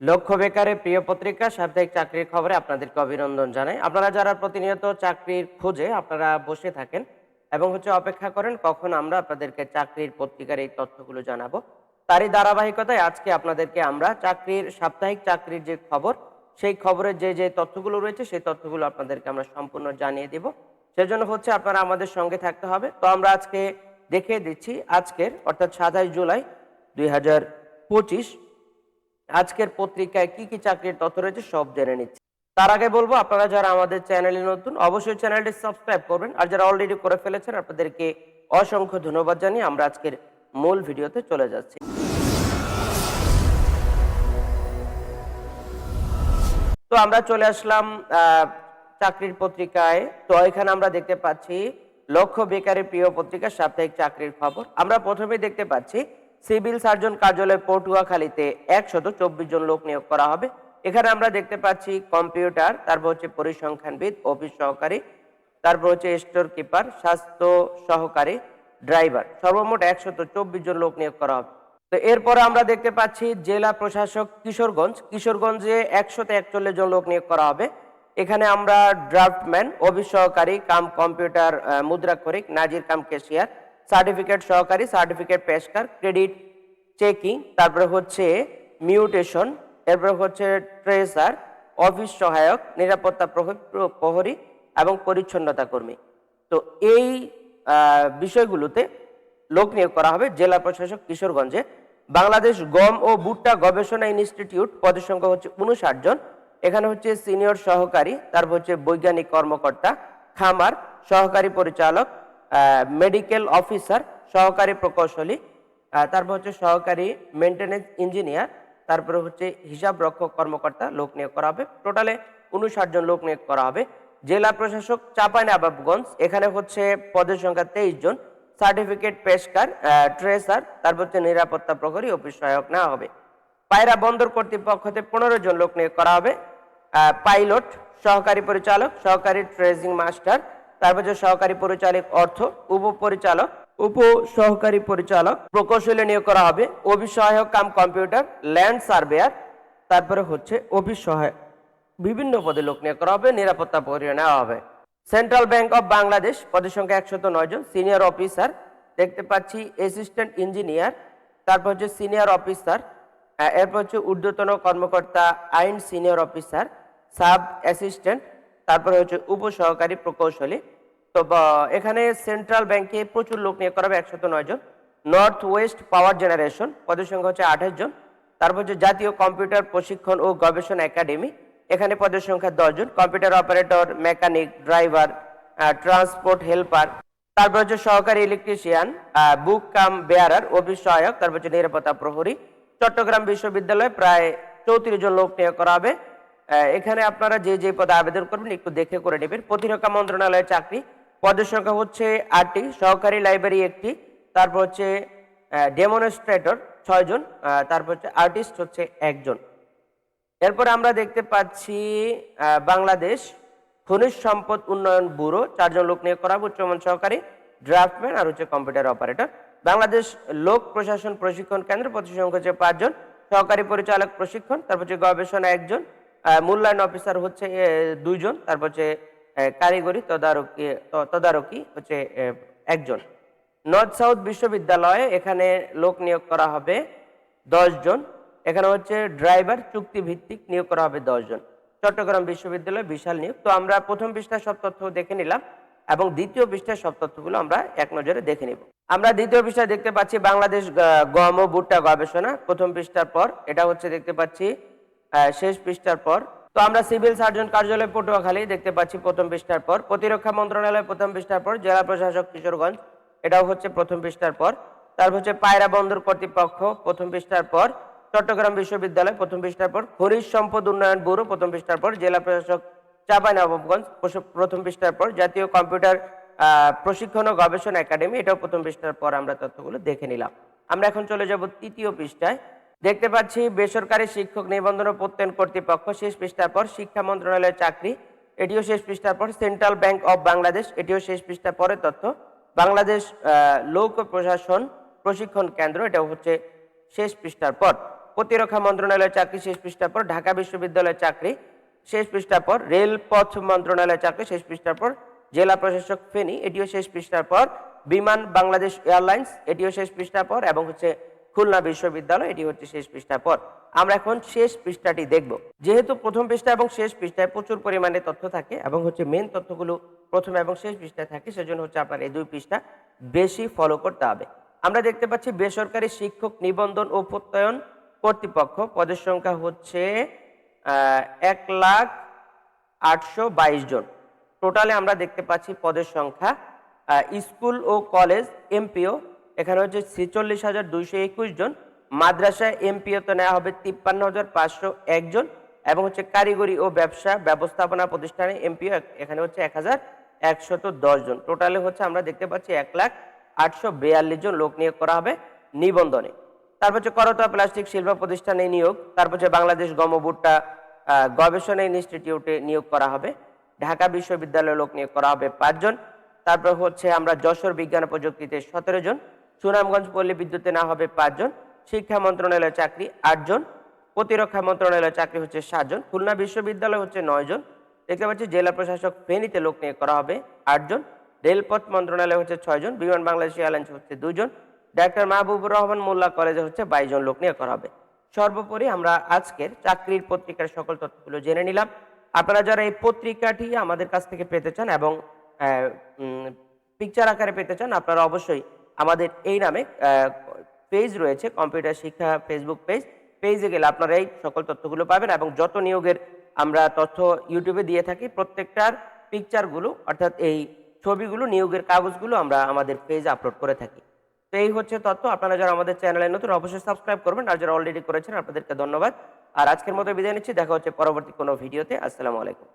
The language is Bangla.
লক্ষ্য বেকারের প্রিয় পত্রিকা, সাপ্তাহিক চাকরির খবরে আপনাদেরকে অভিনন্দন জানাই। আপনারা যারা প্রতিনিয়ত চাকরির খোঁজে আপনারা বসে থাকেন এবং হচ্ছে অপেক্ষা করেন, কখন আমরা আপনাদেরকে চাকরির পত্রিকার এই তথ্যগুলো জানাব, তারই ধারাবাহিকতায় আজকে আপনাদেরকে আমরা চাকরির, সাপ্তাহিক চাকরির যে খবর, সেই খবরের যে যে তথ্যগুলো রয়েছে, সেই তথ্যগুলো আপনাদেরকে আমরা সম্পূর্ণ জানিয়ে দেব। সেজন্য হচ্ছে আপনারা আমাদের সঙ্গে থাকতে হবে। তো আমরা আজকে দেখিয়ে দিচ্ছি, আজকের অর্থাৎ সাতাশ জুলাই দুই হাজার পঁচিশ আজকের পত্রিকায় কি কি চাকরির তথ্য রয়েছে সব জেনে নিচ্ছি। তার আগে বলব, আপনারা যারা আমাদের চ্যানেলে নতুন, অবশ্যই চ্যানেলটি সাবস্ক্রাইব করবেন। আর যারা অলরেডি করে ফেলেছেন, আপনাদেরকে অসংখ্য ধন্যবাদ জানিয়ে আমরা আজকের মূল ভিডিওতে চলে যাচ্ছি। তো আমরা চলে আসলাম চাকরির পত্রিকায়। তো এখানে আমরা দেখতে পাচ্ছি, লক্ষ্য বেকারের প্রিয় পত্রিকা সাপ্তাহিক চাকরির খবর। আমরা প্রথমে দেখতে পাচ্ছি সিভিল সার্জন কার্যালয় পটুয়াখালীতে একশত চব্বিশ জন লোক নিয়োগ করা হবে। এখানে আমরা দেখতে পাচ্ছি কম্পিউটার, তারপর হচ্ছে পরিসংখ্যানবিদ, অফিস সহকারী, তারপর হচ্ছে স্টোর কিপার, স্বাস্থ্য সহকারী, ড্রাইভার। সর্বমোট একশত চব্বিশ জন লোক নিয়োগ করা হবে। তো এরপরে আমরা দেখতে পাচ্ছি জেলা প্রশাসক কিশোরগঞ্জ। কিশোরগঞ্জে একশত একচল্লিশ জন লোক নিয়োগ করা হবে। এখানে আমরা ড্রাফটম্যান, অফিস সহকারী, কাম কম্পিউটার মুদ্রাক্ষরিক, নাজির কাম ক্যাশিয়ার সার্টিফিকেট সহকারী সার্টিফিকেট পেশকার ক্রেডিট চেকিং তারপরে হচ্ছে মিউটেশন এরপরে হচ্ছে ট্রেসার অফিস সহায়ক, নিরাপত্তা প্রহ- প্র- প্রহরী এবং পরিচ্ছন্নতা কর্মী। তো এই বিষয়গুলোতে লোক নিয়োগ করা হবে জেলা প্রশাসক কিশোরগঞ্জে। বাংলাদেশ গম ও ভুট্টা গবেষণা ইনস্টিটিউট পদের সংখ্যা হচ্ছে উনষাট জন। এখানে হচ্ছে সিনিয়র সহকারী, তারপর হচ্ছে বৈজ্ঞানিক কর্মকর্তা, খামার, সহকারী পরিচালক মেডিকেল অফিসার সহকারী প্রকৌশলী তারপর হচ্ছে সহকারী মেনটেনেন্স ইঞ্জিনিয়ার তারপরে হচ্ছে হিসাব রক্ষক কর্মকর্তা লোক নিয়োগ করা হবে। টোটালে উনষাট জন লোক নিয়োগ করা হবে। জেলা প্রশাসক চাঁপাইনবাবগঞ্জ, এখানে হচ্ছে পদের সংখ্যা তেইশ জন। সার্টিফিকেট পেশকার ট্রেসার তারপর হচ্ছে নিরাপত্তা প্রহরী অফিস সহায়ক নেওয়া হবে। পায়রা বন্দর কর্তৃপক্ষতে পনেরো জন লোক নিয়োগ করা হবে। পাইলট সহকারী পরিচালক, সহকারী ট্রেজিং মাস্টার তারপর হচ্ছে সহকারী পরিচালক অর্থ, উপপরিচালক উপ সহকারী পরিচালক, প্রকৌশলী নিয়োগ করা হবে অফিস সহায়ক কাম কম্পিউটার, ল্যান্ড সার্ভেয়ার, তারপরে হচ্ছে অফিস সহায়ক বিভিন্ন পদে লোক নিয়োগ করা হবে, নিরাপত্তা পরিয়ে নেওয়া হবে। সেন্ট্রাল ব্যাংক অফ বাংলাদেশ, পদের সংখ্যা একশত নয় জন, সিনিয়র অফিসার, দেখতে পাচ্ছি অ্যাসিস্ট্যান্ট ইঞ্জিনিয়ার, তারপর হচ্ছে সিনিয়র অফিসার এরপর হচ্ছে ঊর্ধ্বতন কর্মকর্তা, আইন সিনিয়র অফিসার, সাব অ্যাসিস্ট্যান্ট তারপরে হচ্ছে উপসহকারী প্রকৌশলী। তো এখানে সেন্ট্রাল ব্যাংকে প্রচুর লোক নিয়োগ করা হবে, একশত নয় জন। নর্থ ওয়েস্ট পাওয়ার জেনারেশন পদের সংখ্যা হচ্ছে আঠাশ জন। তারপর হচ্ছে জাতীয় কম্পিউটার প্রশিক্ষণ ও গবেষণা একাডেমি এখানে পদের সংখ্যা দশ জন। Computer operator mechanic driver transport helper তারপর হচ্ছে সহকারী ইলেকট্রিশিয়ান বুক কাম বেয়ারার অফিস সহায়ক, তারপর হচ্ছে নিরাপত্তা প্রহরী। চট্টগ্রাম বিশ্ববিদ্যালয়ে প্রায় চৌত্রিশ জন লোক নিয়োগ করা হবে। এখানে আপনারা যে যে পদে আবেদন করবেন, একটু দেখে করে নেবেন। প্রতিরক্ষা মন্ত্রণালয়ের চাকরি। পদের সংখ্যা হচ্ছে আটটি, সহকারী লাইব্রেরি একটি, তারপর হচ্ছে ডেমনস্ট্রেটর ছয়জন তারপর হচ্ছে আর্টিস্ট হচ্ছে একজন। এরপর আমরা দেখতে পাচ্ছি বাংলাদেশ খনিজ সম্পদ উন্নয়ন ব্যুরো, চারজন লোক নিয়োগ করা উচ্চমান সহকারী, ড্রাফটম্যান আর হচ্ছে কম্পিউটার অপারেটর। বাংলাদেশ লোক প্রশাসন প্রশিক্ষণ কেন্দ্র প্রতি সংখ্যা হচ্ছে পাঁচজন, সহকারী পরিচালক প্রশিক্ষণ, তারপর হচ্ছে গবেষণা একজন মূল্যায়ন অফিসার হচ্ছে দুইজন, তারপর হচ্ছে কারিগরি তদারকি তদারকি হচ্ছে একজন। নর্থ সাউথ বিশ্ববিদ্যালয়ে এখানে লোক নিয়োগ করা হবে জন এখানে হচ্ছে ড্রাইভার চুক্তি ভিত্তিক নিয়োগ করা হবে জন চট্টগ্রাম বিশ্ববিদ্যালয় বিশাল নিয়োগ। তো আমরা প্রথম পৃষ্ঠার সব তথ্য দেখে নিলাম এবং দ্বিতীয় পৃষ্ঠার সব তথ্যগুলো আমরা এক নজরে দেখে নিব। আমরা দ্বিতীয় পৃষ্ঠায় দেখতে পাচ্ছি বাংলাদেশ গম ও ভুট্টা গবেষণা। প্রথম পৃষ্ঠার পর এটা হচ্ছে দেখতে পাচ্ছি শেষ পৃষ্ঠার পর। তো আমরা সিভিল সার্জন কার্যালয় পটুয়াখালী দেখতে পাচ্ছি প্রথম পৃষ্ঠার পর। প্রতিরক্ষা মন্ত্রণালয় প্রথম পৃষ্ঠার পর, জেলা প্রশাসক কিশোরগঞ্জ, এটাও হচ্ছে প্রথম পৃষ্ঠার পর। তারপর হচ্ছে পায়রা বন্দর কর্তৃপক্ষ, প্রথম পৃষ্ঠার পর। চট্টগ্রাম বিশ্ববিদ্যালয়, প্রথম পৃষ্ঠার পর। খনিজ সম্পদ উন্নয়ন ব্যুরো, প্রথম পৃষ্ঠার পর। জেলা প্রশাসক চাঁপাইনবাবগঞ্জ প্রথম পৃষ্ঠার পর। জাতীয় কম্পিউটার প্রশিক্ষণ ও গবেষণা একাডেমি, এটাও প্রথম পৃষ্ঠার পর আমরা তথ্যগুলো দেখে নিলাম। আমরা এখন চলে যাব তৃতীয় পৃষ্ঠায়। দেখতে পাচ্ছি বেসরকারি শিক্ষক নিবন্ধন ও প্রত্যয়ন কর্তৃপক্ষ শেষ পৃষ্ঠার পর শিক্ষা মন্ত্রণালয়ের চাকরি। এটিও শেষ পৃষ্ঠার পর সেন্ট্রাল ব্যাংক অফ বাংলাদেশ, এটিও শেষ পৃষ্ঠার পরে তথ্য। বাংলাদেশ লোক প্রশাসন প্রশিক্ষণ কেন্দ্র, এটাও হচ্ছে শেষ পৃষ্ঠার পর। প্রতিরক্ষা মন্ত্রণালয়ের চাকরি শেষ পৃষ্ঠার পর, ঢাকা বিশ্ববিদ্যালয়ের চাকরি শেষ পৃষ্ঠার পর, রেলপথ মন্ত্রণালয়ের চাকরি শেষ পৃষ্ঠার পর, জেলা প্রশাসক ফেনী, এটিও শেষ পৃষ্ঠার পর, বিমান বাংলাদেশ এয়ারলাইন্স, এটিও শেষ পৃষ্ঠার পর এবং হচ্ছে খুলনা বিশ্ববিদ্যালয়, এটি হচ্ছে শেষ পৃষ্ঠার পর। আমরা এখন শেষ পৃষ্ঠাটি দেখব। যেহেতু প্রথম পৃষ্ঠা এবং শেষ পৃষ্ঠায় প্রচুর পরিমাণে তথ্য থাকে এবং হচ্ছে মেন তথ্যগুলো প্রথম এবং শেষ পৃষ্ঠায় থাকে, সেজন্য হচ্ছে আপনার এই দুই পৃষ্ঠা বেশি ফলো করতে হবে। আমরা দেখতে পাচ্ছি বেসরকারি শিক্ষক নিবন্ধন ও প্রত্যয়ন কর্তৃপক্ষ, পদের সংখ্যা হচ্ছে এক লাখ আটশো বাইশ জন। টোটালে আমরা দেখতে পাচ্ছি পদের সংখ্যা স্কুল ও কলেজ এমপিও এখানে হচ্ছে ছেচল্লিশ হাজার দুইশো একুশ জন, মাদ্রাসায় এমপিও তো নেওয়া হবে তিপ্পান্ন হাজার পাঁচশো একজন এবং হচ্ছে কারিগরি ও ব্যবসা ব্যবস্থাপনা প্রতিষ্ঠানে এমপিও এখানে হচ্ছে এক হাজার একশত দশ জন। টোটালে হচ্ছে আমরা দেখতে পাচ্ছি এক লাখ আটশো বিয়াল্লিশ জন লোক নিয়োগ করা হবে নিবন্ধনে। তারপর হচ্ছে করতোয়া প্লাস্টিক শিল্প প্রতিষ্ঠানে নিয়োগ, তারপর হচ্ছে বাংলাদেশ গমভুট্টা গবেষণা ইনস্টিটিউটে নিয়োগ করা হবে, ঢাকা বিশ্ববিদ্যালয়ে লোক নিয়োগ করা হবে পাঁচজন তারপর হচ্ছে আমরা যশোর বিজ্ঞান প্রযুক্তিতে সতেরো জন সুনামগঞ্জ পল্লী বিদ্যুতে না হবে পাঁচজন, শিক্ষা মন্ত্রণালয়ের চাকরি আটজন, প্রতিরক্ষা মন্ত্রণালয়ের চাকরি হচ্ছে সাতজন, খুলনা বিশ্ববিদ্যালয় হচ্ছে নয় জন দেখতে পাচ্ছি জেলা প্রশাসক ফেনীতে লোক নিয়োগ করা হবে আটজন, রেলপথ মন্ত্রণালয় হচ্ছে ছয়জন, বিমান বাংলাদেশ এয়ারলাইন্স হচ্ছে দুজন, ডাক্তার মাহবুবুর রহমান মোল্লা কলেজে হচ্ছে বাইশ জন লোক নিয়োগ করা হবে। সর্বোপরি আমরা আজকের চাকরির পত্রিকার সকল তথ্যগুলো জেনে নিলাম। আপনারা যারা এই পত্রিকাটি আমাদের কাছ থেকে পেতে চান এবং পিকচার আকারে পেতে চান, আপনারা অবশ্যই আমাদের এই নামে পেজ রয়েছে কম্পিউটার শিক্ষা ফেসবুক পেজ পেজে গেলে আপনারা এই সকল তথ্যগুলো পাবেন এবং যত নিয়োগের আমরা তথ্য ইউটিউবে দিয়ে থাকি, প্রত্যেকটার পিকচারগুলো অর্থাৎ এই ছবিগুলো, নিয়োগের কাগজগুলো আমরা আমাদের পেজে আপলোড করে থাকি। তো এই হচ্ছে তথ্য। আপনারা যারা আমাদের চ্যানেলে নতুন, অবশ্যই সাবস্ক্রাইব করবেন। আর যারা অলরেডি করেছেন, আপনাদেরকে ধন্যবাদ। আর আজকের মতো বিদায় নিচ্ছি। দেখা হচ্ছে পরবর্তী কোনো ভিডিওতে আসসালামু আলাইকুম।